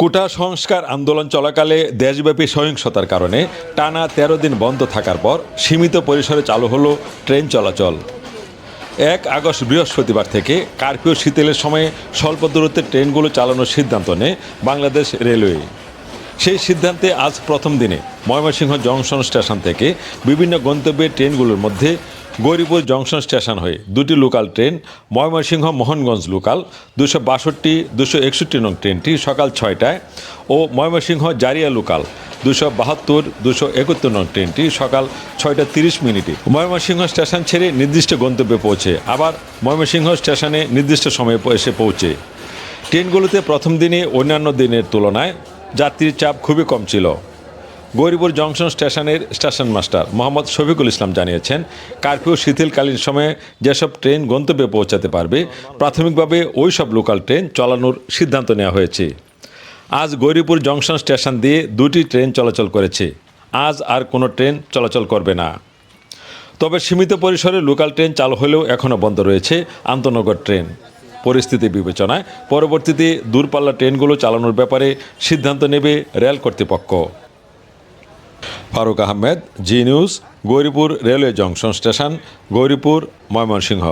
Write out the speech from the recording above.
কোটা সংস্কার আন্দোলন চলাকালে দেশব্যাপী সহিংসতার কারণে টানা তেরো দিন বন্ধ থাকার পর সীমিত পরিসরে চালু হলো ট্রেন চলাচল। এক আগস্ট বৃহস্পতিবার থেকে কারফিউ শীতেলের সময়ে স্বল্প দূরত্বের ট্রেনগুলো চালানোর সিদ্ধান্ত নেয় বাংলাদেশ রেলওয়ে। সেই সিদ্ধান্তে আজ প্রথম দিনে ময়মনসিংহ জংশন স্টেশন থেকে বিভিন্ন গন্তব্যের ট্রেনগুলোর মধ্যে গৌরীপুর জংশন স্টেশন হয়ে দুটি local train, Mymensingh Mohanganj local, দুশো বাষট্টি, দুশো একষট্টি নং ট্রেনটি সকাল ছয়টায় ও ময়মনসিংহ জারিয়া লোকাল, দুশো বাহাত্তর, দুশো একাত্তর নং ট্রেনটি সকাল ছয়টা তিরিশ মিনিটে। ময়মনসিংহ স্টেশন ছেড়ে নির্দিষ্ট গন্তব্যে পৌঁছে, আবার ময়মনসিংহ স্টেশনে নির্দিষ্ট সময়ে এসে পৌঁছে। ট্রেনগুলোতে প্রথম দিনে অন্যান্য দিনের তুলনায় যাত্রীর চাপ খুবই কম ছিল। গৌরীপুর জংশন স্টেশনের স্টেশন মাস্টার মোহাম্মদ শফিকুল ইসলাম জানিয়েছেন, কারফিউ শিথিলকালীন সময়ে যেসব ট্রেন গন্তব্যে পৌঁছাতে পারবে, প্রাথমিকভাবে ওই সব লোকাল ট্রেন চালানোর সিদ্ধান্ত নেওয়া হয়েছে। আজ গৌরীপুর জংশন স্টেশন দিয়ে দুটি ট্রেন চলাচল করেছে। আজ আর কোনো ট্রেন চলাচল করবে না। তবে সীমিত পরিসরে লোকাল ট্রেন চালু হলেও এখনও বন্ধ রয়েছে আন্তনগর ট্রেন। পরিস্থিতি বিবেচনায় পরবর্তীতে দূরপাল্লা ট্রেনগুলো চালানোর ব্যাপারে সিদ্ধান্ত নেবে রেল কর্তৃপক্ষ। Faruk Ahmed G News Gauripur railway junction station Gauripur Mymensingh.